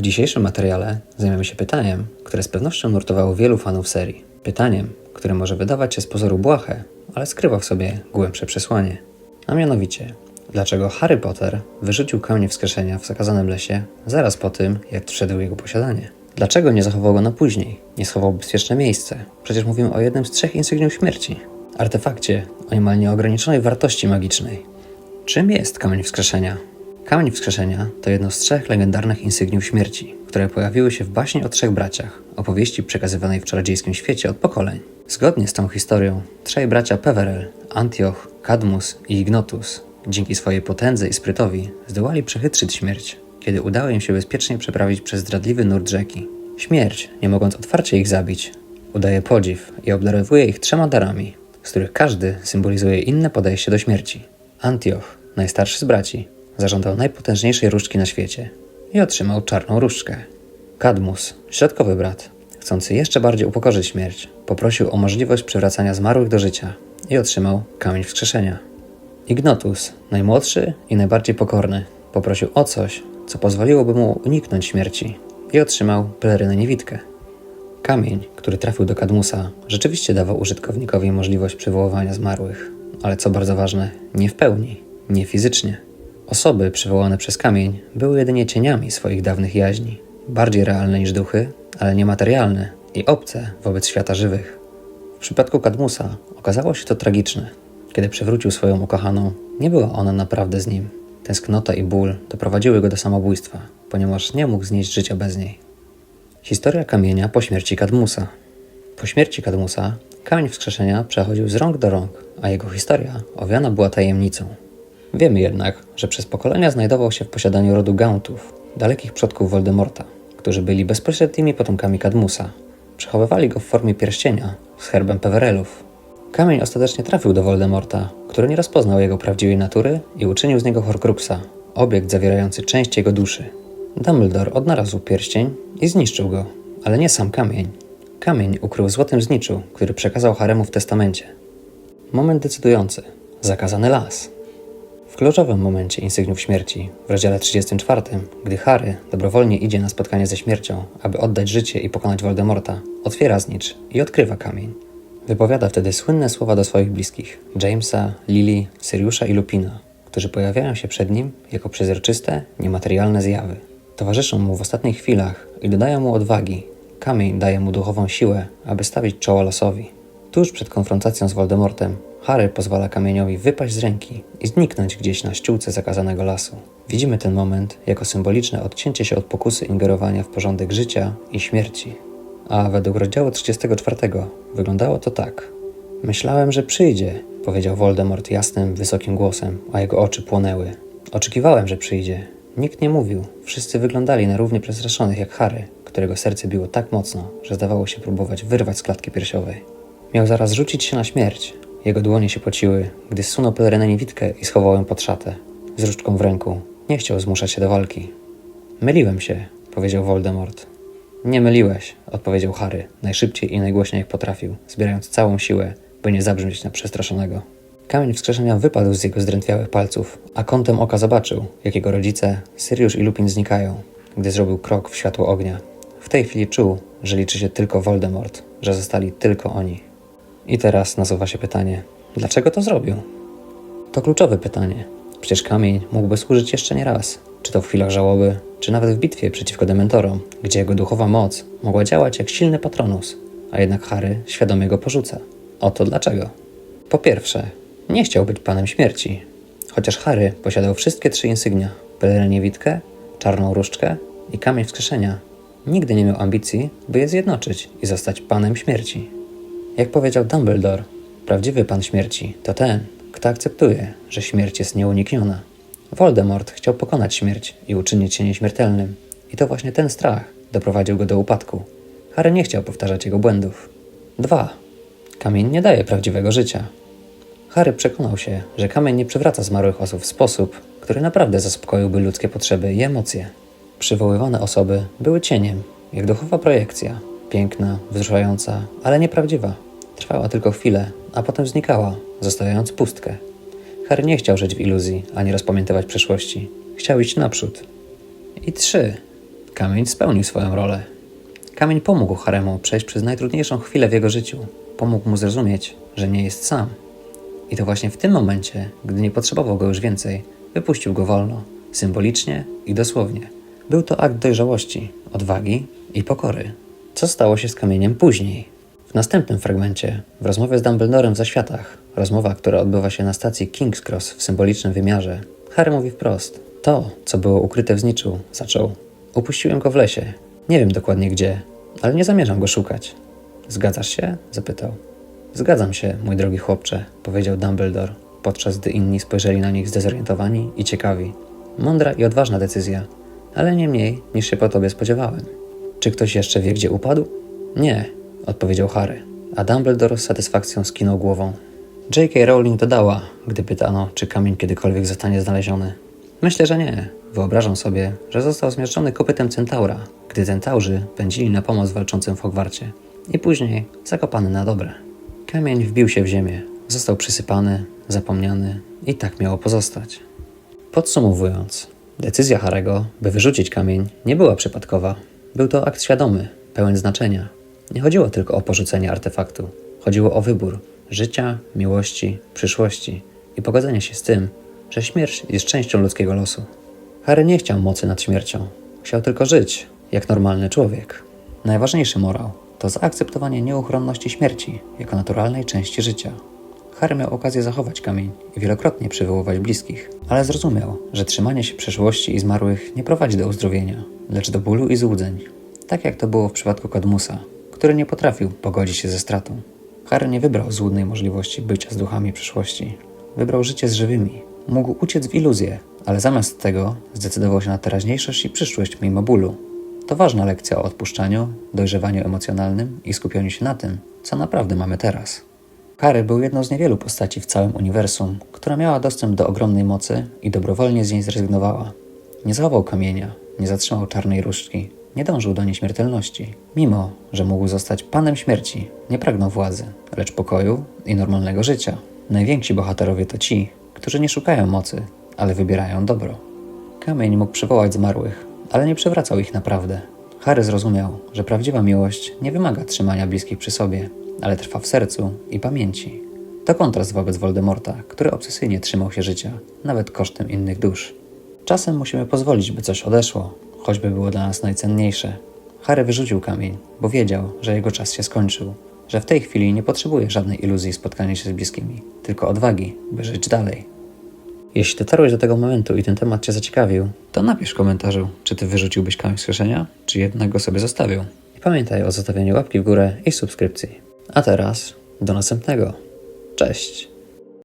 W dzisiejszym materiale zajmiemy się pytaniem, które z pewnością nurtowało wielu fanów serii. Pytaniem, które może wydawać się z pozoru błahe, ale skrywa w sobie głębsze przesłanie. A mianowicie, dlaczego Harry Potter wyrzucił kamień wskrzeszenia w zakazanym lesie zaraz po tym, jak wszedł jego posiadanie? Dlaczego nie zachował go na później? Nie schował bezpieczne miejsce? Przecież mówimy o jednym z trzech insygniów śmierci. Artefakcie o niemal nieograniczonej wartości magicznej. Czym jest kamień wskrzeszenia? Kamień wskrzeszenia to jedno z trzech legendarnych insygniów śmierci, które pojawiły się w baśni o trzech braciach, opowieści przekazywanej w czarodziejskim świecie od pokoleń. Zgodnie z tą historią, trzej bracia Peverell, Antioch, Cadmus i Ignotus, dzięki swojej potędze i sprytowi, zdołali przechytrzyć śmierć, kiedy udało im się bezpiecznie przeprawić przez zdradliwy nurt rzeki. Śmierć, nie mogąc otwarcie ich zabić, udaje podziw i obdarowuje ich trzema darami, z których każdy symbolizuje inne podejście do śmierci. Antioch, najstarszy z braci, zażądał najpotężniejszej różdżki na świecie i otrzymał czarną różdżkę. Kadmus, środkowy brat, chcący jeszcze bardziej upokorzyć śmierć, poprosił o możliwość przywracania zmarłych do życia i otrzymał kamień wskrzeszenia. Ignotus, najmłodszy i najbardziej pokorny, poprosił o coś, co pozwoliłoby mu uniknąć śmierci i otrzymał pelerynę niewidkę. Kamień, który trafił do Kadmusa, rzeczywiście dawał użytkownikowi możliwość przywoływania zmarłych, ale co bardzo ważne, nie w pełni, nie fizycznie. Osoby przywołane przez kamień były jedynie cieniami swoich dawnych jaźni, bardziej realne niż duchy, ale niematerialne i obce wobec świata żywych. W przypadku Kadmusa okazało się to tragiczne. Kiedy przywrócił swoją ukochaną, nie była ona naprawdę z nim. Tęsknota i ból doprowadziły go do samobójstwa, ponieważ nie mógł znieść życia bez niej. Historia kamienia po śmierci Kadmusa. Po śmierci Kadmusa kamień wskrzeszenia przechodził z rąk do rąk, a jego historia owiana była tajemnicą. Wiemy jednak, że przez pokolenia znajdował się w posiadaniu rodu Gauntów, dalekich przodków Voldemorta, którzy byli bezpośrednimi potomkami Kadmusa. Przechowywali go w formie pierścienia z herbem Peverellów. Kamień ostatecznie trafił do Voldemorta, który nie rozpoznał jego prawdziwej natury i uczynił z niego Horcruxa, obiekt zawierający część jego duszy. Dumbledore odnalazł pierścień i zniszczył go, ale nie sam kamień. Kamień ukrył w złotym zniczu, który przekazał Haremu w testamencie. Moment decydujący. Zakazany las. W kluczowym momencie Insygniów Śmierci, w rozdziale 34, gdy Harry dobrowolnie idzie na spotkanie ze śmiercią, aby oddać życie i pokonać Voldemorta, otwiera znicz i odkrywa kamień. Wypowiada wtedy słynne słowa do swoich bliskich Jamesa, Lily, Syriusza i Lupina, którzy pojawiają się przed nim jako przezroczyste, niematerialne zjawy. Towarzyszą mu w ostatnich chwilach i dodają mu odwagi. Kamień daje mu duchową siłę, aby stawić czoło losowi. Tuż przed konfrontacją z Voldemortem, Harry pozwala kamieniowi wypaść z ręki i zniknąć gdzieś na ściółce zakazanego lasu. Widzimy ten moment jako symboliczne odcięcie się od pokusy ingerowania w porządek życia i śmierci. A według rozdziału 34 wyglądało to tak. Myślałem, że przyjdzie, powiedział Voldemort jasnym, wysokim głosem, a jego oczy płonęły. Oczekiwałem, że przyjdzie. Nikt nie mówił. Wszyscy wyglądali na równie przestraszonych jak Harry, którego serce biło tak mocno, że zdawało się próbować wyrwać z klatki piersiowej. Miał zaraz rzucić się na śmierć. Jego dłonie się pociły, gdy zsunął pelerynę niewidkę i schował ją pod szatę, z różdżką w ręku. Nie chciał zmuszać się do walki. Myliłem się, powiedział Voldemort. Nie myliłeś, odpowiedział Harry, najszybciej i najgłośniej jak potrafił, zbierając całą siłę, by nie zabrzmieć na przestraszonego. Kamień wskrzeszenia wypadł z jego zdrętwiałych palców, a kątem oka zobaczył, jak jego rodzice, Sirius i Lupin znikają, gdy zrobił krok w światło ognia. W tej chwili czuł, że liczy się tylko Voldemort, że zostali tylko oni. I teraz nasuwa się pytanie, dlaczego to zrobił? To kluczowe pytanie. Przecież kamień mógłby służyć jeszcze nie raz, czy to w chwilach żałoby, czy nawet w bitwie przeciwko dementorom, gdzie jego duchowa moc mogła działać jak silny patronus, a jednak Harry świadomie go porzuca. Oto dlaczego. Po pierwsze, nie chciał być panem śmierci. Chociaż Harry posiadał wszystkie trzy insygnia pelerynę niewidkę, czarną różdżkę i kamień wskrzeszenia, nigdy nie miał ambicji, by je zjednoczyć i zostać panem śmierci. Jak powiedział Dumbledore, prawdziwy pan śmierci to ten, kto akceptuje, że śmierć jest nieunikniona. Voldemort chciał pokonać śmierć i uczynić się nieśmiertelnym. I to właśnie ten strach doprowadził go do upadku. Harry nie chciał powtarzać jego błędów. 2. Kamień nie daje prawdziwego życia. Harry przekonał się, że kamień nie przywraca zmarłych osób w sposób, który naprawdę zaspokoiłby ludzkie potrzeby i emocje. Przywoływane osoby były cieniem, jak duchowa projekcja, piękna, wzruszająca, ale nieprawdziwa. Trwała tylko chwilę, a potem znikała, zostawiając pustkę. Harry nie chciał żyć w iluzji, ani rozpamiętywać przeszłości. Chciał iść naprzód. I trzy. Kamień spełnił swoją rolę. Kamień pomógł Haremu przejść przez najtrudniejszą chwilę w jego życiu. Pomógł mu zrozumieć, że nie jest sam. I to właśnie w tym momencie, gdy nie potrzebował go już więcej, wypuścił go wolno, symbolicznie i dosłownie. Był to akt dojrzałości, odwagi i pokory. Co stało się z kamieniem później? W następnym fragmencie, w rozmowie z Dumbledorem w zaświatach, rozmowa, która odbywa się na stacji King's Cross w symbolicznym wymiarze, Harry mówi wprost: To, co było ukryte w zniczu, zaczął. Upuściłem go w lesie. Nie wiem dokładnie gdzie, ale nie zamierzam go szukać. Zgadzasz się? zapytał. Zgadzam się, mój drogi chłopcze, powiedział Dumbledore, podczas gdy inni spojrzeli na nich zdezorientowani i ciekawi. Mądra i odważna decyzja, ale nie mniej niż się po tobie spodziewałem. Czy ktoś jeszcze wie, gdzie upadł? Nie, odpowiedział Harry, a Dumbledore z satysfakcją skinął głową. J.K. Rowling dodała, gdy pytano, czy kamień kiedykolwiek zostanie znaleziony. Myślę, że nie. Wyobrażam sobie, że został zmieszczony kopytem centaura, gdy centaurzy pędzili na pomoc walczącym w Hogwarcie i później zakopany na dobre. Kamień wbił się w ziemię, został przysypany, zapomniany i tak miało pozostać. Podsumowując, decyzja Harego, by wyrzucić kamień, nie była przypadkowa. Był to akt świadomy, pełen znaczenia. Nie chodziło tylko o porzucenie artefaktu. Chodziło o wybór życia, miłości, przyszłości i pogodzenie się z tym, że śmierć jest częścią ludzkiego losu. Harry nie chciał mocy nad śmiercią. Chciał tylko żyć, jak normalny człowiek. Najważniejszy morał to zaakceptowanie nieuchronności śmierci jako naturalnej części życia. Harry miał okazję zachować kamień i wielokrotnie przywoływać bliskich, ale zrozumiał, że trzymanie się przeszłości i zmarłych nie prowadzi do uzdrowienia, lecz do bólu i złudzeń. Tak jak to było w przypadku Kadmusa, który nie potrafił pogodzić się ze stratą. Harry nie wybrał złudnej możliwości bycia z duchami przyszłości. Wybrał życie z żywymi. Mógł uciec w iluzję, ale zamiast tego zdecydował się na teraźniejszość i przyszłość mimo bólu. To ważna lekcja o odpuszczaniu, dojrzewaniu emocjonalnym i skupianiu się na tym, co naprawdę mamy teraz. Harry był jedną z niewielu postaci w całym uniwersum, która miała dostęp do ogromnej mocy i dobrowolnie z niej zrezygnowała. Nie zachował kamienia, nie zatrzymał czarnej różdżki, nie dążył do nieśmiertelności. Mimo, że mógł zostać panem śmierci, nie pragnął władzy, lecz pokoju i normalnego życia. Najwięksi bohaterowie to ci, którzy nie szukają mocy, ale wybierają dobro. Kamień mógł przywołać zmarłych, ale nie przewracał ich naprawdę. Harry zrozumiał, że prawdziwa miłość nie wymaga trzymania bliskich przy sobie, ale trwa w sercu i pamięci. To kontrast wobec Voldemorta, który obsesyjnie trzymał się życia, nawet kosztem innych dusz. Czasem musimy pozwolić, by coś odeszło, choćby było dla nas najcenniejsze. Harry wyrzucił kamień, bo wiedział, że jego czas się skończył, że w tej chwili nie potrzebuje żadnej iluzji spotkania się z bliskimi, tylko odwagi, by żyć dalej. Jeśli dotarłeś do tego momentu i ten temat Cię zaciekawił, to napisz w komentarzu, czy Ty wyrzuciłbyś kamień z kieszenia, czy jednak go sobie zostawił. I pamiętaj o zostawieniu łapki w górę i subskrypcji. A teraz do następnego. Cześć!